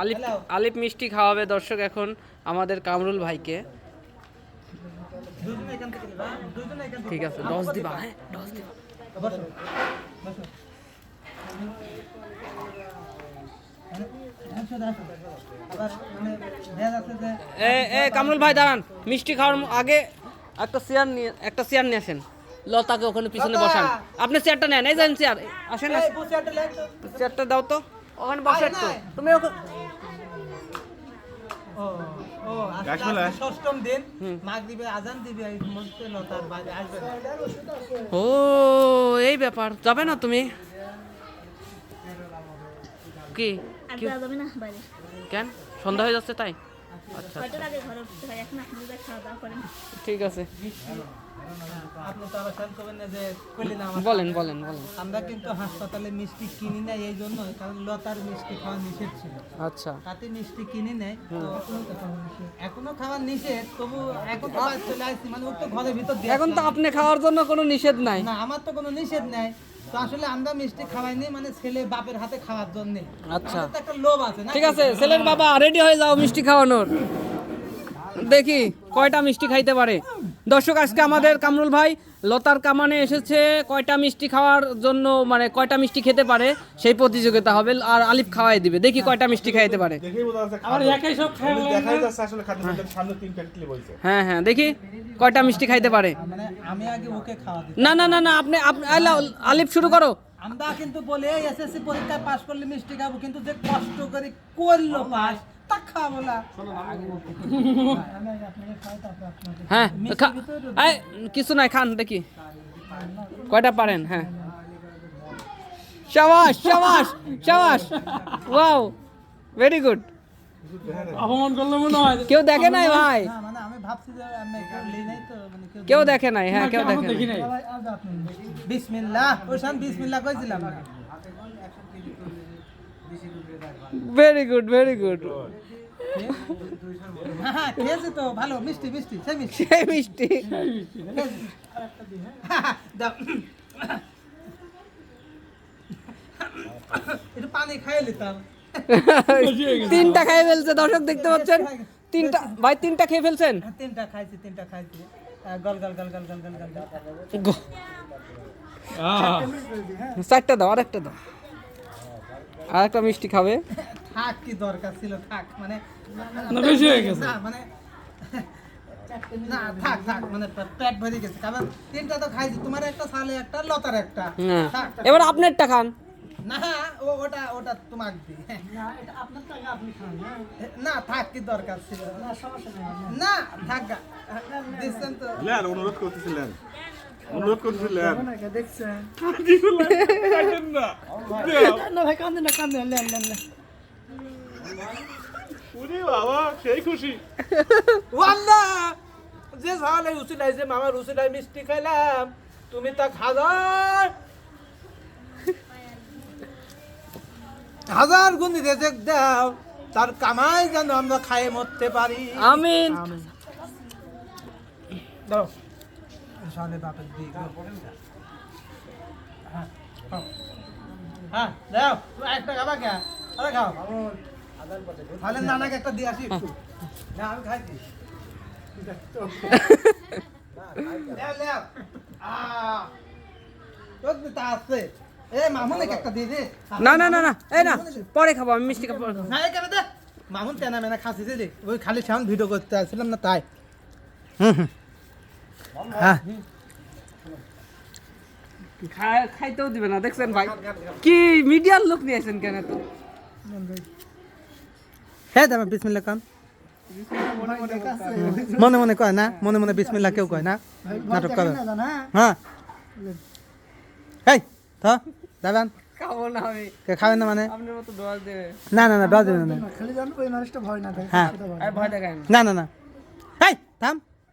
আলিফ আলিফ মিষ্টি খাওয়াবে দর্শক এখন আমাদের কামরুল ভাইকে। ঠিক আছে দশ দিবা হ্যাঁ দশ দিবা। এ কামরুল ভাই দাঁড়ান। মিষ্টি খাওয়ার আগে একটা চেয়ার নিয়ে একটা চেয়ার নিয়ে আসেন। লতাকে ওখানে পিছনে বসান। আপনি চেয়ারটা নেন এই যান চেয়ার আসেন চেয়ারটা দাও তো। ওখানে বসে তো তুমি ওখানে ও ও আজকে গাছপালা? আজকে ষষ্ঠম দিন। মাগরিবে আজান দিবে এই মসজিদে লতার বাইরে আসবে ও এই ব্যাপার। যাবে না তুমি? কি? কি? যাওয়া যাবে না বাইরে কেন? সন্ধ্যা হয়ে যাচ্ছে তাই? ছয়টার আগে ঘরে উঠতে হয়? এখন আপনি খাওয়া দাওয়া করেন। ঠিক আছে। আপনি তো আবার খেয়াল করবেন না যে কইলেন বলেন বলেন বলেন। আমরা কিন্তু হাসপাতালে মিষ্টি কিনি না এই জন্য কারণ লতার মিষ্টি খাওয়া নিষেধ ছিল। আচ্ছা। তাতে মিষ্টি কিনে নেয় এখনও খাওয়া নিষেধ। তবু এখন তো চলে আসছি মানে ওর তো ঘরের ভিতর এখন তো আপনি খাওয়ার জন্য কোনো নিষেধ নাই। না আমার তো কোনো নিষেধ নাই। তো আসলে আমরা মিষ্টি খাওয়াইনি মানে ছেলে বাপের হাতে খাওয়ার জন্য। আচ্ছা। একটা লোভ আছে না? ঠিক আছে ছেলের বাবা রেডি হয়ে যাও মিষ্টি খাওয়ানোর। দেখি কয়টা মিষ্টি খাইতে পারে? দর্শক আজকে আমাদের কামরুল ভাই লতার কামানে এসেছে। কয়টা মিষ্টি খাওয়ার জন্য মানে কয়টা মিষ্টি খেতে পারে সেই প্রতিযোগিতা হবে। আর আলিফ খাওয়াই দিবে। দেখি কয়টা মিষ্টি খাইতে পারে। হ্যাঁ হ্যাঁ দেখি কয়টা মিষ্টি খাইতে পারে। মানে আমি আগে ওকে খাওয়া দিই না না না না আপনি আলিফ শুরু করো। আমরা কিন্তু বলে এসএসসি পরীক্ষায় পাশ করলে মিষ্টি খাব কিন্তু যে কষ্ট করে করল পাস হ্যাঁ খাব কিছু নাই খান দেখি। কয়টা পারেন? হ্যাঁ। সাবাস সাবাস সাবাস। ওয়াও ভেরি গুড কেউ দেখে নাই ভাই? কেউ দেখে নাই। হ্যাঁ কেউ দেখে নাই। বিসমিল্লাহ ওর বিসমিল্লাহ কইছিলাম। ভেরি গুড ভেরি গুড তো ভালো মিষ্টি মিষ্টি মিষ্টি। তিনটা খেয়ে ফেলছে দর্শক দেখতে পাচ্ছেন? তিনটা ভাই তিনটা খেয়ে ফেলছেন? হ্যাঁ, তিনটা খাইছি তিনটা খাইছি। গল গল গল গল চারটা দাও আর একটা দাও। আর একটা মিষ্টি খাবে? থাক কি দরকার ছিল থাক মানে না বেশি হয়ে গেছে। না মানে না থাক থাক পেট ভরে গেছে। কারণ তিনটা তো খাইছি তোমার একটা সালে একটা লতার একটা। এবার আপনারটা খান। না ও ওটা ওটা তোমাকে দি না থাক কি দরকার ছিল। না থাক দিচ্ছেন তো। অনুরোধ করতেছিলেন অনুরোধ করতেছিলেন উনি বাবা সেই খুশি ওয়াল্লাহ যে সালে উসিলাই যে মামার উসিলাই মিষ্টি খাইলাম তুমি তা হাজার হাজার গুণ রেজেক দাও তার কামাই যেন আমরা খাইয়ে মরতে পারি আমিন দাও সালে বাপের দিই হ্যাঁ হ্যাঁ দাও একটা খাবা কে আরে খাও। তাহলে নানাকে একটা দিয়ে আসি একটু। না আমি খাইছি। না না না না এই না পরে খাব আমি মিষ্টি খাব না, দে? মামুন তেনা মেনা খাসি দে ওই খালি সাউন্ড ভিডিও করতে আসছিলাম না তাই। হুম হুম। হ্যাঁ। খাইতেও দিবে না দেখছেন ভাই? কি মিডিয়ার লোক নিয়েছেন কেন তো হ্যাঁ দামা বিসমিল্লা কান। মনে মনে কয় না মনে মনে বিসমিল্লা কেউ কয় না? নাটক করে হ্যাঁ। এই তো দাবান খাব না আমি। কে খাবেন না মানে? আপনার মতো দোয়াজ দেবে। না না না ডর দেবেন না হ্যাঁ। না। না না না। এই থাম।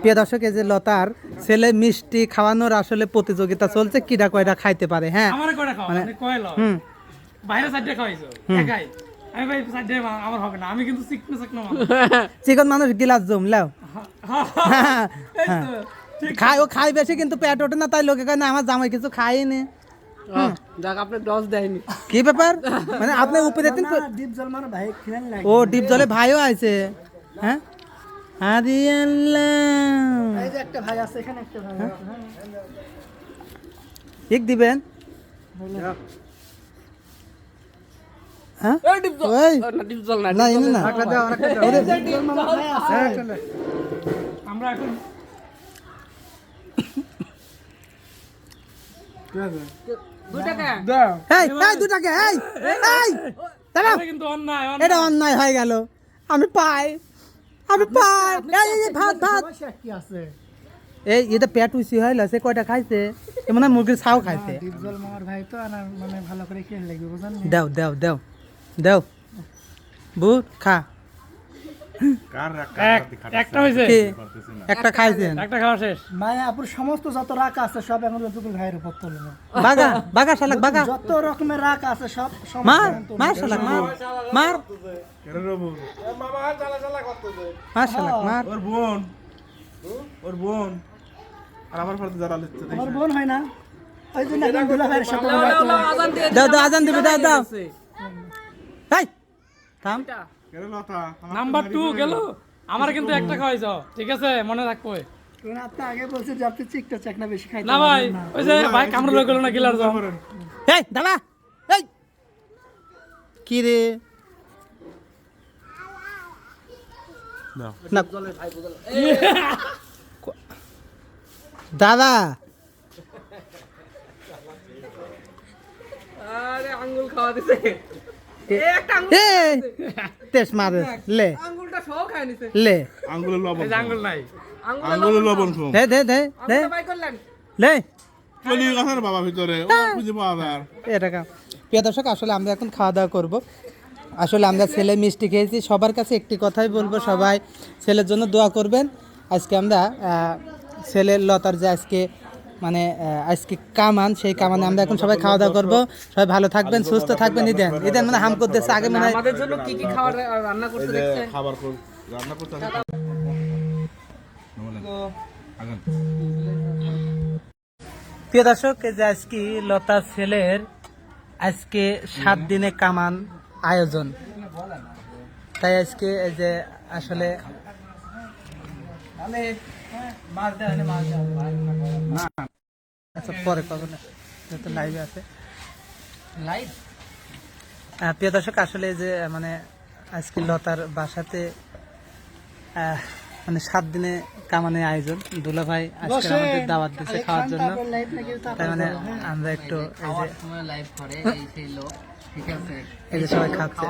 প্রিয় দর্শক এই যে লতার ছেলে মিষ্টি খাওয়ানোর আসলে প্রতিযোগিতা চলছে কিরা কয়টা খাইতে পারে হ্যাঁ? মানে হুম। বাইরে সাইডে খাওয়াইছো? একাই? আমি ভাই সাইডে আমার হবে না। আমি কিন্তু চিকনো চিকনো মানুষ। চিকন মানুষ গিলাস জম লাও এই খাই ও খাই বেশি কিন্তু পেট ওঠে না তাই লোকে কয় না আমার জামাই কিছু খাইনি যাক আপনি ডস দেয়নি। কি ব্যাপার? মানে আপনি উপরে দিন ডিপ জল মানে ভাই ও ডিপ জলে ভাইও আছে হ্যাঁ? আরে আল্লাহ। এই যে একটা ভাই আছে এখানে একটা ভাই আছে ঠিক দিবেন? হ্যাঁ। এই ডিপ জল। না ডিপ জল না না এনে না। আমরা এখন দুই টাকা এই এই দুটাকে এই এই। দাঁড়াও। এটা কিন্তু অন্যায় এটা অন্যায় হয়ে গেল। আমি পাই। আমি ভাত ভাত। আছে? এই এটা পেট উচি হয় সে কয়টা খাইছে? এ মুরগির ছাও খাইছে। ডিপ মামার ভাই তো আর মানে ভালো করে খেলে লাগবে বুঝলেন দেও দেও দেও দেও। বুট খা। একটা হয়েছে। একটা খাইছেন? একটা খাওয়া শেষ। মায়াপুর সমস্ত যত রাগ আছে সব এখন রফিকুল ভাইয়ের উপর তুলবে বাগা বাগা শালাক বাগা। যত রকমের রাগ আছে সব সমস্ত মার মার শালাক মার মার মার। শালাক মার। ওর বোন। ওর বোন। আর আমার পরে যারা লিখতে আমার বোন হয় না। ওই জন্য এখন দুলা ভাইয়ের সাথে আজান দিয়ে দাও দাও আজান দিবি দাও দাও। দিছে। থাম। নাম্বার টু গেল। আমার কিন্তু একটা খাওয়াইছ ঠিক আছে? মনে রাখব। আপনি আগে বলছেন যে আপনি চিকটা চাকনা বেশি খাইতে না ভাই ওই যে ভাই কামড় লোক গেল না গিলার জল এই দাদা এই। কি রে? দাদা। আরে আঙ্গুল খাওয়া দিছে। তেস মারে লে। আঙ্গুলটা সহ খায় নিছে। লে। লবণ আঙ্গুল নাই। আঙ্গুল লবণ খুব দে দে দে দে। আঙ্গুলটা বাই করলেন। লে। চলি গেছে বাবা ভিতরে। ও খুঁজে পাওয়া যায় এটা কা প্রিয় দর্শক আসলে আমরা এখন খাওয়া দাওয়া করব। আসলে আমরা ছেলে মিষ্টি খেয়েছি। সবার কাছে একটি কথাই বলব সবাই ছেলের জন্য দোয়া করবেন। আজকে আমরা ছেলের লতার যে আজকে মানে আজকে কামান সেই কামানে আমরা এখন সবাই খাওয়া দাওয়া করব। সবাই ভালো থাকবেন সুস্থ থাকবেন ইদেন ইদেন মানে হাম করতেছে আগে মানে আমাদের জন্য কি কি খাবার রান্না করতে যে খাবার রান্না করতে প্রিয় দর্শক এই যে আজকে লতা ছেলের আজকে সাত দিনে কামান আয়োজন। তাই আজকে এই যে আসলে আচ্ছা পরে পাবো না? যেহেতু লাইভে আছে। লাইভ প্রিয় দর্শক আসলে যে মানে আজকে লতার বাসাতে আহ, মানে সাত দিনে কামানে আয়োজন। দুলা ভাই আজকে আমাদের দাওয়াত দিচ্ছে খাওয়ার জন্য। তাই মানে আমরা একটু এই যে এই সেই লোক ঠিক আছে। এই যে সবাই খাচ্ছে।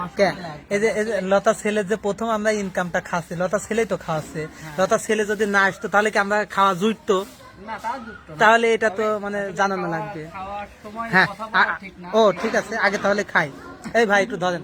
এই যে লতা ছেলে যে প্রথম আমরা ইনকামটা খাচ্ছি লতা ছেলেই তো খাওয়াচ্ছে। লতা ছেলে যদি না আসতো তাহলে কি আমরা খাওয়া জুটতো? তাহলে এটা তো মানে জানানো লাগবে। হ্যাঁ ও ঠিক আছে আগে তাহলে খাই। এই ভাই একটু ধরেন।